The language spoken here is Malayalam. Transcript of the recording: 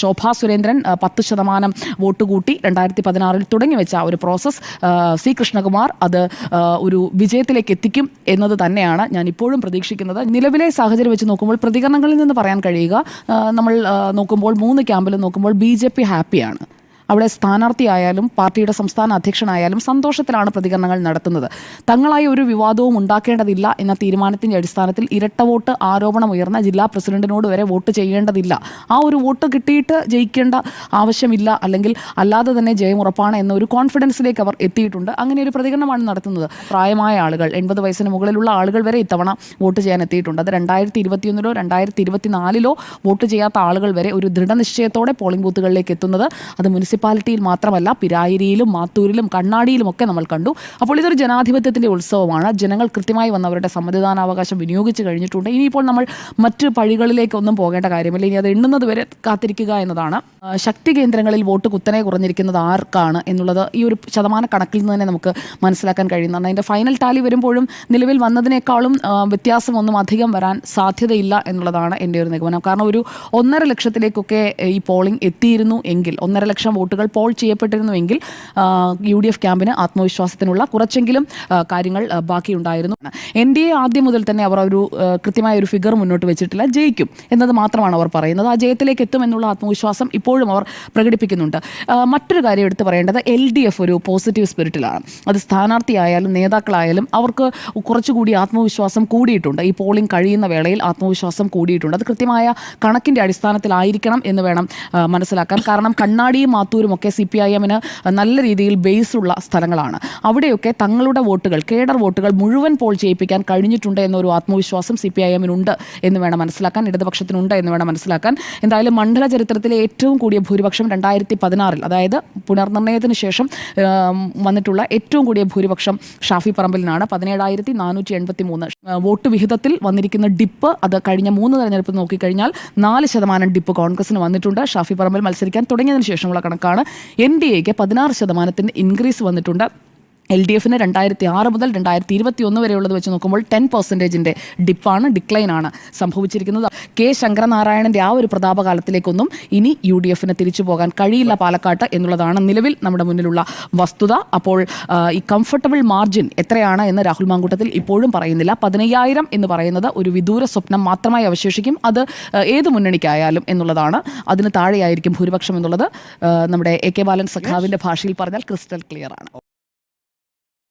ശോഭാ സുരേന്ദ്രൻ പത്ത് ശതമാനം വോട്ട് കൂട്ടി രണ്ടായിരത്തി പതിനാറിൽ തുടങ്ങി വെച്ച ഒരു പ്രോസസ്സ് സി കൃഷ്ണകുമാർ അത് ഒരു വിജയത്തിലേക്ക് എത്തിക്കും എന്നത് തന്നെയാണ് ഞാൻ ഇപ്പോഴും പ്രതീക്ഷിക്കുന്നത്. നിലവിലെ സാഹചര്യം വെച്ച് നോക്കുമ്പോൾ പ്രതികരണങ്ങളിൽ നിന്ന് പറയാൻ കഴിയുക നമ്മൾ നോക്കുമ്പോൾ മൂന്ന് ക്യാമ്പിൽ നോക്കുമ്പോൾ ബി ജെ പി ഹാപ്പിയാണ്. അവിടെ സ്ഥാനാർത്ഥിയായാലും പാർട്ടിയുടെ സംസ്ഥാന അധ്യക്ഷനായാലും സന്തോഷത്തിലാണ് പ്രതികരണങ്ങൾ നടത്തുന്നത്. തങ്ങളായി ഒരു വിവാദവും ഉണ്ടാക്കേണ്ടതില്ല എന്ന തീരുമാനത്തിന്റെ അടിസ്ഥാനത്തിൽ ഇരട്ട വോട്ട് ആരോപണം ഉയർന്ന ജില്ലാ പ്രസിഡന്റിനോട് വരെ വോട്ട് ചെയ്യേണ്ടതില്ല. ആ ഒരു വോട്ട് കിട്ടിയിട്ട് ജയിക്കേണ്ട ആവശ്യമില്ല അല്ലെങ്കിൽ അല്ലാതെ തന്നെ ജയമുറപ്പാണ് എന്ന ഒരു കോൺഫിഡൻസിലേക്ക് അവർ എത്തിയിട്ടുണ്ട്. അങ്ങനെ ഒരു പ്രതികരണമാണ് നടത്തുന്നത്. പ്രായമായ ആളുകൾ എൺപത് വയസ്സിന് മുകളിലുള്ള ആളുകൾ വരെ ഇത്തവണ വോട്ട് ചെയ്യാൻ എത്തിയിട്ടുണ്ട്. അത് രണ്ടായിരത്തി ഇരുപത്തിയൊന്നിലോ രണ്ടായിരത്തി ഇരുപത്തിനാലിലോ വോട്ട് ചെയ്യാത്ത ആളുകൾ വരെ ഒരു ദൃഢനിശ്ചയത്തോടെ പോളിംഗ് ബൂത്തുകളിലേക്ക് എത്തുന്നത് അത് മുനിസിപ്പാലിറ്റിയിൽ മാത്രമല്ല പിരായിരിയിലും മാത്തൂരിലും കണ്ണാടിയിലും ഒക്കെ നമ്മൾ കണ്ടു. അപ്പോൾ ഇതൊരു ജനാധിപത്യത്തിന്റെ ഉത്സവമാണ്. ജനങ്ങൾ കൃത്യമായി വന്നവരുടെ സമ്മതിദാനാവകാശം വിനിയോഗിച്ച് കഴിഞ്ഞിട്ടുണ്ട്. ഇനിയിപ്പോൾ നമ്മൾ മറ്റ് പഴികളിലേക്കൊന്നും പോകേണ്ട കാര്യമില്ല. ഇനി അത് എണ്ണുന്നത് വരെ കാത്തിരിക്കുക എന്നതാണ്. ശക്തി കേന്ദ്രങ്ങളിൽ വോട്ട് കുത്തനെ കുറഞ്ഞിരിക്കുന്നത് ആർക്കാണ് എന്നുള്ളത് ഈ ഒരു ശതമാന കണക്കിൽ നിന്ന് തന്നെ നമുക്ക് മനസ്സിലാക്കാൻ കഴിയുന്നതാണ്. അതിന്റെ ഫൈനൽ ടാലി വരുമ്പോഴും നിലവിൽ വന്നതിനേക്കാളും വ്യത്യാസമൊന്നും അധികം വരാൻ സാധ്യതയില്ല എന്നുള്ളതാണ് എന്റെ ഒരു നിഗമനം. കാരണം ഒരു ഒന്നര ലക്ഷത്തിലേക്കൊക്കെ ഈ പോളിംഗ് എത്തിയിരുന്നു എങ്കിൽ ഒന്നര ലക്ഷം വോട്ടുകൾ പോൾ ചെയ്യപ്പെട്ടിരുന്നുവെങ്കിൽ യു ഡി എഫ് ക്യാമ്പിന് ആത്മവിശ്വാസത്തിനുള്ള കുറച്ചെങ്കിലും കാര്യങ്ങൾ ബാക്കിയുണ്ടായിരുന്നു. എൻ ഡി എ ആദ്യം മുതൽ തന്നെ അവർ ഒരു കൃത്യമായ ഒരു ഫിഗർ മുന്നോട്ട് വെച്ചിട്ടില്ല. ജയിക്കും എന്നത് മാത്രമാണ് അവർ പറയുന്നത്. ആ ജയത്തിലേക്ക് എത്തും എന്നുള്ള ആത്മവിശ്വാസം ഇപ്പോഴും അവർ പ്രകടിപ്പിക്കുന്നുണ്ട്. മറ്റൊരു കാര്യം എടുത്ത് പറയേണ്ടത് എൽ ഡി എഫ് ഒരു പോസിറ്റീവ് സ്പിരിറ്റിലാണ്. അത് സ്ഥാനാർത്ഥിയായാലും നേതാക്കളായാലും അവർക്ക് കുറച്ചുകൂടി ആത്മവിശ്വാസം കൂടിയിട്ടുണ്ട്. ഈ പോളിംഗ് കഴിയുന്ന വേളയിൽ ആത്മവിശ്വാസം കൂടിയിട്ടുണ്ട്. അത് കൃത്യമായ കണക്കിന്റെ അടിസ്ഥാനത്തിലായിരിക്കണം എന്ന് വേണം മനസ്സിലാക്കാൻ. കാരണം കണ്ണാടിയും മാത്തൂരും ഒക്കെ സി പി ഐ എമ്മിന് നല്ല രീതിയിൽ ബേസുള്ള സ്ഥലങ്ങളാണ്. അവിടെയൊക്കെ തങ്ങളുടെ വോട്ടുകൾ കേഡർ വോട്ടുകൾ മുഴുവൻ പോൾ ചെയ്യിപ്പിക്കാൻ കഴിഞ്ഞിട്ടുണ്ട് എന്നൊരു ആത്മവിശ്വാസം സി പി ഐ എമ്മിനുണ്ട് എന്ന് വേണം മനസ്സിലാക്കാൻ ഇടതുപക്ഷത്തിനുണ്ട് എന്ന് വേണം മനസ്സിലാക്കാൻ. എന്തായാലും മണ്ഡല ചരിത്രത്തിലെ ഏറ്റവും കൂടിയ ഭൂരിപക്ഷം രണ്ടായിരത്തി പതിനാറിൽ അതായത് പുനർനിർണയത്തിന് ശേഷം വന്നിട്ടുള്ള ഏറ്റവും കൂടിയ ഭൂരിപക്ഷം ഷാഫി പറമ്പിലിനാണ്. പതിനേഴായിരത്തി നാനൂറ്റി എൺപത്തി മൂന്ന് വോട്ട് വിഹിതത്തിൽ വന്നിരിക്കുന്ന ഡിപ്പ് അത് കഴിഞ്ഞ മൂന്ന് തെരഞ്ഞെടുപ്പ് നോക്കിക്കഴിഞ്ഞാൽ നാല് ശതമാനം ഡിപ്പ് കോൺഗ്രസിന് വന്നിട്ടുണ്ട്. ഷാഫി പറമ്പിൽ മത്സരിക്കാൻ തുടങ്ങിയതിന് ശേഷമുള്ള കണക്കാണ്. എൻ ഡി എക്ക് പതിനാറ് ശതമാനത്തിന്റെ ഇൻക്രീസ് വന്നിട്ടുണ്ട്. എൽ ഡി എഫിന് രണ്ടായിരത്തി ആറ് മുതൽ രണ്ടായിരത്തി ഇരുപത്തി ഒന്ന് വരെയുള്ളത് വെച്ച് നോക്കുമ്പോൾ ടെൻ പെർസെന്റേജിന്റെ ഡിപ്പാണ് ഡിക്ലൈൻ ആണ് സംഭവിച്ചിരിക്കുന്നത്. കെ ശങ്കരനാരായണന്റെ ആ ഒരു പ്രതാപകാലത്തിലേക്കൊന്നും ഇനി യു ഡി എഫിന് തിരിച്ചു പോകാൻ കഴിയില്ല പാലക്കാട്ട് എന്നുള്ളതാണ് നിലവിൽ നമ്മുടെ മുന്നിലുള്ള വസ്തുത. അപ്പോൾ ഈ കംഫർട്ടബിൾ മാർജിൻ എത്രയാണ് എന്ന് രാഹുൽ മാങ്കൂട്ടത്തിൽ ഇപ്പോഴും പറയുന്നില്ല. പതിനയ്യായിരം എന്ന് പറയുന്നത് ഒരു വിദൂര സ്വപ്നം മാത്രമായി അവശേഷിക്കും. അത് ഏത് മുന്നണിക്കായാലും എന്നുള്ളതാണ്. അതിന് താഴെയായിരിക്കും ഭൂരിപക്ഷം എന്നുള്ളത്. നമ്മുടെ എ കെ ബാലൻ സഖാവിന്റെ ഭാഷയിൽ പറഞ്ഞാൽ ക്രിസ്റ്റൽ ക്ലിയർ ആണ്.